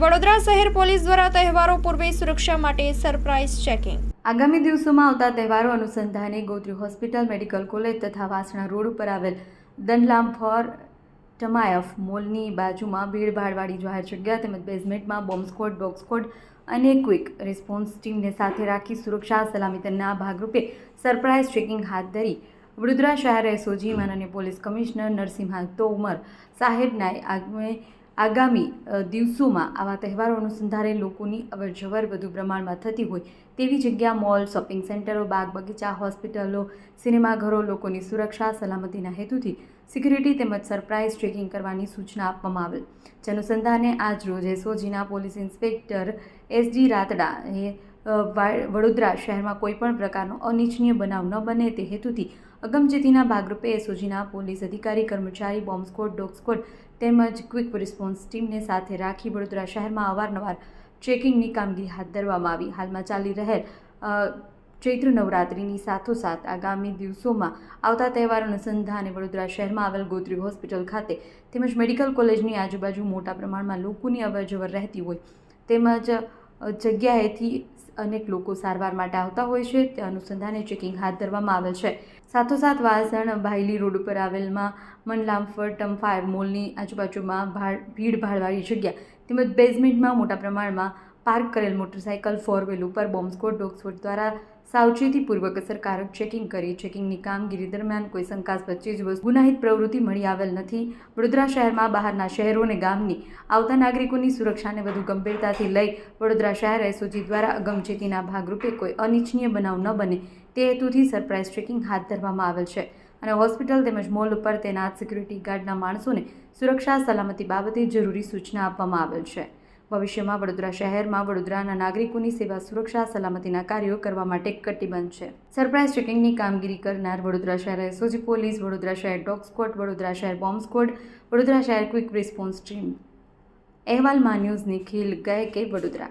વડોદરા શહેર પોલીસ દ્વારા તહેવારો પૂર્વે સુરક્ષા માટે સરપ્રાઇઝ ચેકિંગ. આગામી દિવસોમાં આવતા તહેવારો અનુસંધાને ગોત્રી હોસ્પિટલ, મેડિકલ કોલેજ તથા વાસણા રોડ ઉપર આવેલ દંડલામ ફોર ટમાયફ મોલની બાજુમાં ભીડભાડવાળી જાહેર જગ્યા તેમજ બેઝમેન્ટમાં બોમ્બ સ્કોડ સ્કોડ અને ક્વિક રિસ્પોન્સ ટીમને સાથે રાખી સુરક્ષા સલામતીના ભાગરૂપે સરપ્રાઇઝ ચેકિંગ હાથ ધરી વડોદરા શહેર એસઓજી, માનનીય પોલીસ કમિશનર નરસિંહા તોમર સાહેબના આગામી આગામી દિવસોમાં આવા તહેવારો અનુસંધાને લોકોની અવરજવર વધુ પ્રમાણમાં થતી હોય તેવી જગ્યા, મોલ, શોપિંગ સેન્ટરો, બાગ બગીચા, હોસ્પિટલો સિનેમાઘરો લોકોની સુરક્ષા, સલામતીના હેતુથી સિક્યુરિટી તેમજ સરપ્રાઇઝ ચેકિંગ કરવાની સૂચના આપવામાં આવેલ. જે અનુસંધાને આજ રોજ એસઓજીના પોલીસ ઇન્સ્પેક્ટર એસજી રાતડા એ વડોદરા શહેરમાં કોઈપણ પ્રકારનો અનિચ્છનીય બનાવ ન બને તે હેતુથી અગમચેતીના ભાગરૂપે એસઓજીના પોલીસ અધિકારી, કર્મચારી, બોમ્બ સ્કોડ, ડોગ સ્કોડ તેમજ ક્વિક રિસ્પોન્સ ટીમને સાથે રાખી વડોદરા શહેરમાં અવારનવાર ચેકિંગની કામગીરી હાથ ધરવામાં આવી. હાલમાં ચાલી રહેલ ચૈત્ર નવરાત્રિની સાથોસાથ આગામી દિવસોમાં આવતા તહેવારો અનુસંધાને વડોદરા શહેરમાં આવેલ ગોત્રી હોસ્પિટલ ખાતે તેમજ મેડિકલ કોલેજની આજુબાજુ મોટા પ્રમાણમાં લોકોની અવરજવર રહેતી હોય તેમજ જગ્યાએથી અનેક લોકો સારવાર માટે આવતા હોય છે. તે અનુસંધાને ચેકિંગ હાથ ધરવામાં આવેલ છે. સાથોસાથ વાસણ ભાયલી રોડ ઉપર આવેલમાં મનલામફર ટમફાયર મોલની આજુબાજુમાં ભીડ ભાડવાળી જગ્યા તેમજ બેઝમેન્ટમાં મોટા પ્રમાણમાં પાર્ક કરેલ મોટરસાઇકલ ફોર વ્હીલ ઉપર બોમ્બ સ્કોડ ડોગ દ્વારા સાવચેતીપૂર્વક અસરકારક ચેકિંગ કરી. ચેકિંગની કામગીરી દરમિયાન કોઈ શંકાસ્પદ ચીજ, ગુનાહિત પ્રવૃત્તિ મળી આવેલ નથી. વડોદરા શહેરમાં બહારના શહેરો અને ગામની આવતા નાગરિકોની સુરક્ષાને વધુ ગંભીરતાથી લઈ વડોદરા શહેર એસઓજી દ્વારા અગમચેતીના ભાગરૂપે કોઈ અનિચ્છનીય બનાવ ન બને તે હેતુથી સરપ્રાઇઝ ચેકિંગ હાથ ધરવામાં આવેલ છે. અને હોસ્પિટલ તેમજ મોલ ઉપર તૈનાત સિક્યુરિટી ગાર્ડના માણસોને સુરક્ષા સલામતી બાબતે જરૂરી સૂચના આપવામાં આવેલ છે. ભવિષ્યમાં વડોદરા શહેરમાં વડોદરાના નાગરિકોની સેવા સુરક્ષા, સલામતીના કાર્યો કરવા માટે કટિબંધ છે. સરપ્રાઇઝ ચેકિંગની કામગીરી કરનાર વડોદરા શહેર એસઓજી પોલીસ, વડોદરા શહેર ડોગ સ્કોડ વડોદરા શહેર બોમ્બ સ્કોડ વડોદરા શહેર ક્વિક રિસ્પોન્સ ટીમ. અહેવાલ મા ન્યૂઝ નિખિલ ગયકે વડોદરા